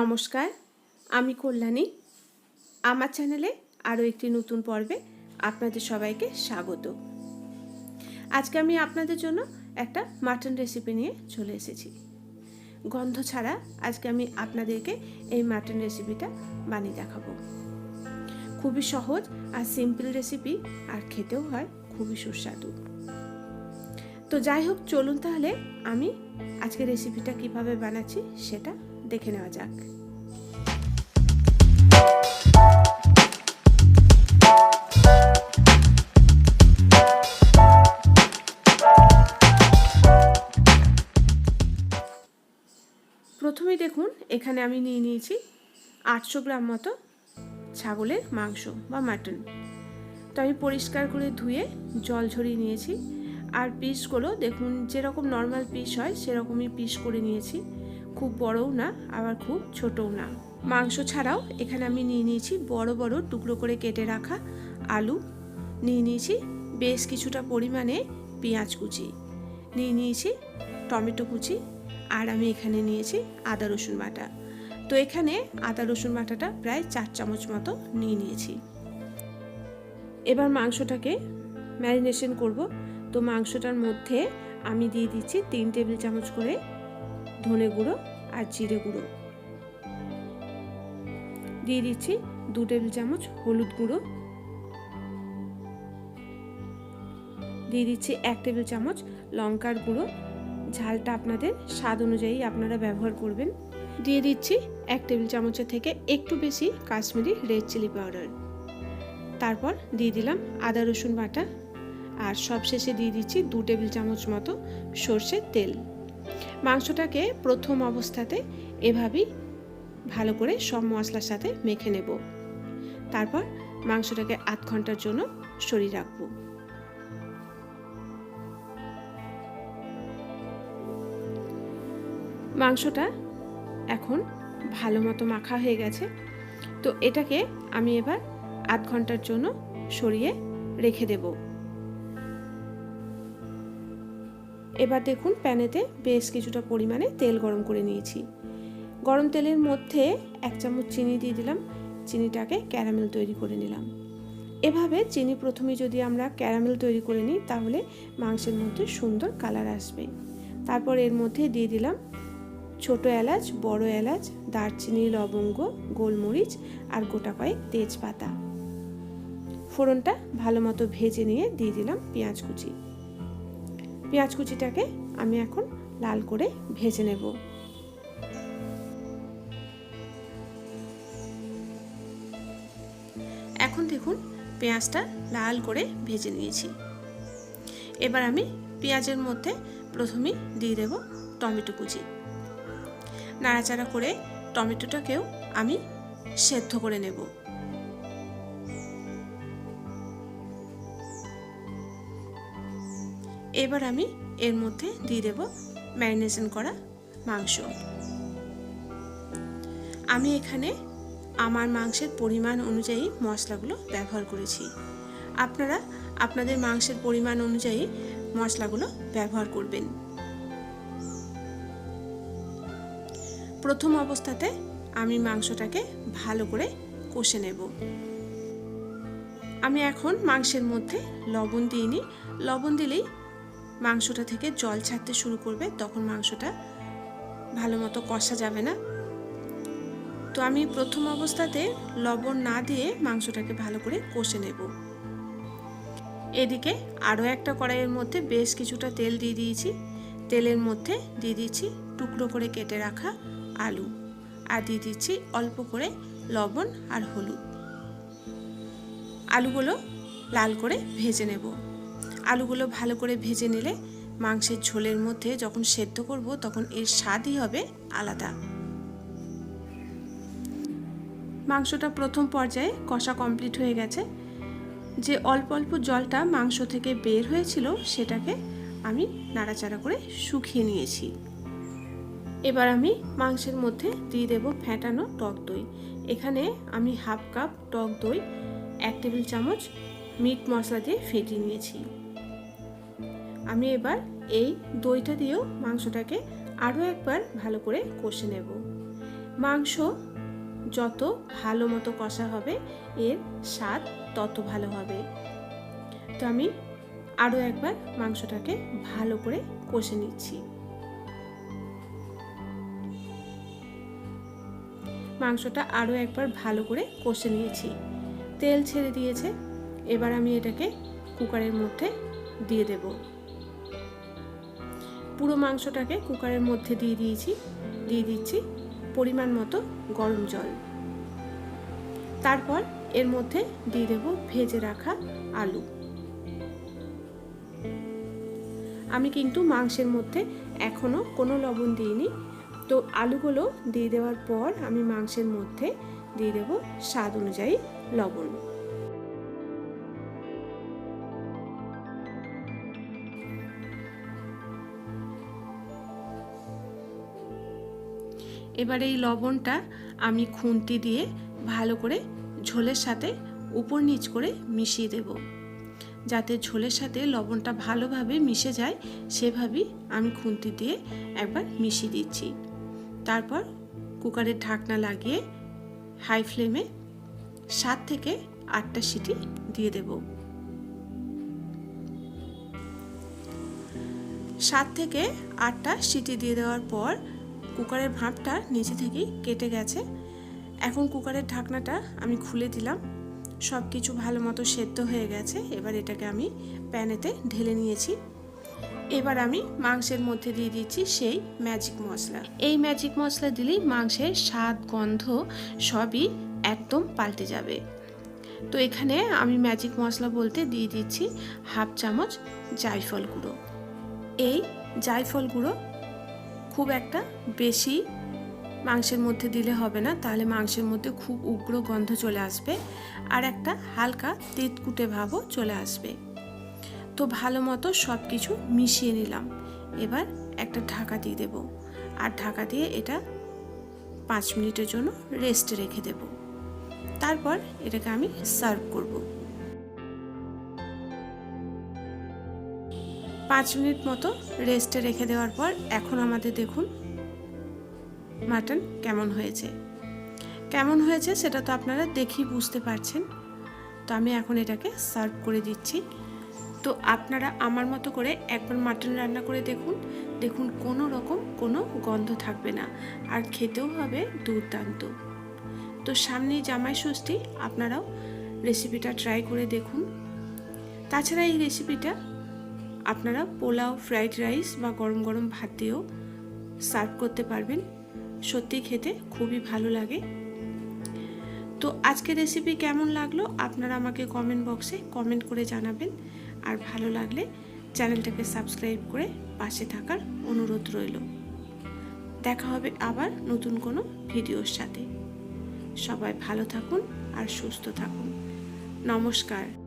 নমস্কার, আমি কল্যাণী। আমার চ্যানেলে আরও একটি নতুন পর্বে আপনাদের সবাইকে স্বাগত। আজকে আমি আপনাদের জন্য একটা মাটন রেসিপি নিয়ে চলে এসেছি। গন্ধ ছাড়া আজকে আমি আপনাদেরকে এই মাটন রেসিপিটা বানিয়ে দেখাবো। খুবই সহজ আর সিম্পল রেসিপি আর খেতেও হয় খুবই সুস্বাদু। তো যাই হোক, চলুন তাহলে আমি আজকে রেসিপিটা কীভাবে বানাচ্ছি সেটা দেখে নেওয়া যাক। প্রথমেই দেখুন, এখানে আমি নিয়ে নিয়েছি আটশো গ্রাম মতো ছাগলের মাংস বা মাটন। তো আমি পরিষ্কার করে ধুয়ে জল ঝরিয়ে নিয়েছি। আর পিসগুলো দেখুন, যেরকম নর্মাল পিস হয়, সেরকমই পিস করে নিয়েছি। খুব বড়ও না, আবার খুব ছোটও না। মাংস ছাড়াও এখানে আমি নিয়ে নিয়েছি বড় বড় টুকরো করে কেটে রাখা আলু। নিয়ে নিয়েছি বেশ কিছুটা পরিমাণে পেঁয়াজ কুচি। নিয়ে নিয়েছি টমেটো কুচি আর আমি এখানে নিয়েছি আদা রসুন বাটা। তো এখানে আদা রসুন বাটাটা প্রায় চার চামচ মতো নিয়ে নিয়েছি। এবার মাংসটাকে ম্যারিনেশন করব। তো মাংসটার মধ্যে আমি দিয়ে দিচ্ছি তিন টেবিল চামচ করে ধনে গুঁড়ো আর জিরে গুঁড়ো। দিয়ে দিচ্ছি দু টেবিল চামচ হলুদ গুঁড়ো। দিয়ে দিচ্ছি এক টেবিল চামচ লঙ্কার গুঁড়ো। ঝালটা আপনাদের স্বাদ অনুযায়ী আপনারা ব্যবহার করবেন। দিয়ে দিচ্ছি এক টেবিল চামচের থেকে একটু বেশি কাশ্মীরি রেড চিলি পাউডার। তারপর দিয়ে দিলাম আদা, রসুন বাটা। আর সবশেষে দিয়ে দিচ্ছি দু টেবিল চামচ মতো সর্ষের তেল। মাংসটাকে প্রথম অবস্থাতে এভাবেই ভালো করে সব মশলার সাথে মেখে নেব। তারপর মাংসটাকে আধ ঘণ্টার জন্য সরিয়ে রাখব। মাংসটা এখন ভালো মতো মাখা হয়ে গেছে। তো এটাকে আমি এবার আধ ঘণ্টার জন্য সরিয়ে রেখে দেব। এবার দেখুন প্যানেতে বেশ কিছুটা পরিমাণে তেল গরম করে নিয়েছি। গরম তেলের মধ্যে এক চামচ চিনি দিয়ে দিলাম। চিনিটাকে ক্যারামেল তৈরি করে নিলাম। এভাবে চিনি প্রথমে যদি আমরা ক্যারামেল তৈরি করে নিই, তাহলে মাংসের মধ্যে সুন্দর কালার আসবে। তারপর এর মধ্যে দিয়ে দিলাম ছোট এলাচ, বড় এলাচ, দারচিনি, লবঙ্গ, গোলমরিচ আর গোটা কয়েক তেজপাতা। ফোড়নটা ভালো মতো ভেজে নিয়ে দিয়ে দিলাম পেঁয়াজ কুচি। পেঁয়াজ কুচিটাকে আমি এখন লাল করে ভেজে নেব। এখন দেখুন পেঁয়াজটা লাল করে ভেজে নিয়েছি। এবার আমি পেঁয়াজের মধ্যে প্রথমেই দিয়ে দেব টমেটো কুচি। নাড়াচাড়া করে টমেটোটাকেও আমি সেদ্ধ করে নেব। এবার আমি এর মধ্যে দিয়ে দেব ম্যারিনেশন করা মাংস। আমি এখানে আমার মাংসের পরিমাণ অনুযায়ী মশলাগুলো ব্যবহার করেছি। আপনারা আপনাদের মাংসের পরিমাণ অনুযায়ী মশলাগুলো ব্যবহার করবেন। প্রথম অবস্থাতে আমি মাংসটাকে ভালো করে কষে নেব। আমি এখন মাংসের মধ্যে লবণ দিইনি লবণ দিলেই মাংসটা থেকে জল ছাড়তে শুরু করবে, তখন মাংসটা ভালো মতো কষা যাবে না। তো আমি প্রথম অবস্থাতে লবণ না দিয়ে মাংসটাকে ভালো করে কষে নেব। এদিকে আরও একটা কড়াইয়ের মধ্যে বেশ কিছুটা তেল দিয়ে দিয়েছি। তেলের মধ্যে দিয়ে দিচ্ছি টুকরো করে কেটে রাখা আলু আর দিয়ে দিচ্ছি অল্প করে লবণ আর হলুদ। আলুগুলো লাল করে ভেজে নেব। আলুগুলো ভালো করে ভেজে নিলে মাংসের ঝোলের মধ্যে যখন সেদ্ধ করব তখন এর স্বাদই হবে আলাদা। মাংসটা প্রথম পর্যায়ে কষা কমপ্লিট হয়ে গেছে। যে অল্প অল্প জলটা মাংস থেকে বের হয়েছিল সেটাকে আমি নাড়াচাড়া করে শুকিয়ে নিয়েছি। এবার আমি মাংসের মধ্যে দিয়ে দেব ফ্যাটানো টক দই। এখানে আমি হাফ কাপ টক দই, এক টেবিল চামচ মিট মশলা দিয়ে ফেটিয়ে নিয়েছি। আমি এবার এই দইটা দিয়েও মাংসটাকে আরও একবার ভালো করে কষে নেব। মাংস যত ভালো মতো কষা হবে, এর স্বাদ তত ভালো হবে। তো আমি আরও একবার মাংসটাকে ভালো করে কষে নিচ্ছি। মাংসটা আরও একবার ভালো করে কষে নিয়েছি। তেল ছেড়ে দিয়েছে। এবার আমি এটাকে কুকারের মধ্যে দিয়ে দেব। পুরো মাংসটাকে কুকারের মধ্যে দিয়ে দিয়েছি, দিয়ে দিচ্ছি পরিমাণ মতো গরম জল। তারপর এর মধ্যে দিয়ে দেব ভেজে রাখা আলু। আমি কিন্তু মাংসের মধ্যে এখনও কোনো লবণ দিইনি। তো আলুগুলো দিয়ে দেওয়ার পর আমি মাংসের মধ্যে দিয়ে দেব স্বাদ অনুযায়ী লবণ। এবার এই লবণটা আমি খুন্তি দিয়ে ভালো করে ঝোলের সাথে উপর নিচ করে মিশিয়ে দেব। যাতে ঝোলের সাথে লবণটা ভালোভাবে মিশে যায়, সেভাবেই আমি খুন্তি দিয়ে একবার মিশিয়ে দিচ্ছি। তারপর কুকারের ঢাকনা লাগিয়ে হাই ফ্লেমে সাত থেকে আটটা সিটি দিয়ে দেব। সাত থেকে আটটা সিটি দিয়ে দেওয়ার পর কুকারের ভাঁপটা নিচে থেকেই কেটে গেছে। এখন কুকারের ঢাকনাটা আমি খুলে দিলাম। সব কিছু ভালো মতো সেদ্ধ হয়ে গেছে। এবার এটাকে আমি প্যানেতে ঢেলে নিয়েছি। এবার আমি মাংসের মধ্যে দিয়ে দিচ্ছি সেই ম্যাজিক মশলা। এই ম্যাজিক মশলা দিলেই মাংসের স্বাদ, গন্ধ সবই একদম পাল্টে যাবে। তো এখানে আমি ম্যাজিক মশলা বলতে দিয়ে দিচ্ছি হাফ চামচ জায়ফল গুঁড়ো। এই জায়ফল গুঁড়ো খুব একটা বেশি মাংসের মধ্যে দিলে হবে না। তাহলে মাংসের মধ্যে খুব উগ্র গন্ধ চলে আসবে আর একটা হালকা তেতকুটে ভাবও চলে আসবে। তো ভালো মতো সব কিছু মিশিয়ে নিলাম। এবার একটা ঢাকা দিয়ে দেব আর ঢাকা দিয়ে এটা পাঁচ মিনিটের জন্য রেস্টে রেখে দেব। তারপর এটাকে আমি সার্ভ করব। পাঁচ মিনিট মতো রেস্টে রেখে দেওয়ার পর এখন আমাদের দেখুন মাটন কেমন হয়েছে। কেমন হয়েছে সেটা তো আপনারা দেখেই বুঝতে পারছেন। তো আমি এখন এটাকে সার্ভ করে দিচ্ছি। তো আপনারা আমার মতো করে একবার মাটন রান্না করে দেখুন। দেখুন কোনো রকম কোনো গন্ধ থাকবে না। আর খেতেও হবে দুর্দান্ত। তো সামনেই জামাই ষষ্ঠী, আপনারাও রেসিপিটা ট্রাই করে দেখুন। তাছাড়া এই রেসিপিটা আপনারা পোলাও ফ্রাইড রাইস বা গরম গরম ভাত দিয়েও সার্ভ করতে পারবেন। সত্যি খেতে খুবই ভালো লাগে। তো আজকে রেসিপি কেমন লাগল আপনারা আমাকে কমেন্ট বক্সে কমেন্ট করে জানাবেন। আর ভালো লাগলে চ্যানেলটাকে সাবস্ক্রাইব করে পাশে থাকার অনুরোধ রইল। দেখা হবে আবার নতুন কোনো ভিডিওর সাথে। সবাই ভালো থাকুন আর সুস্থ থাকুন। নমস্কার।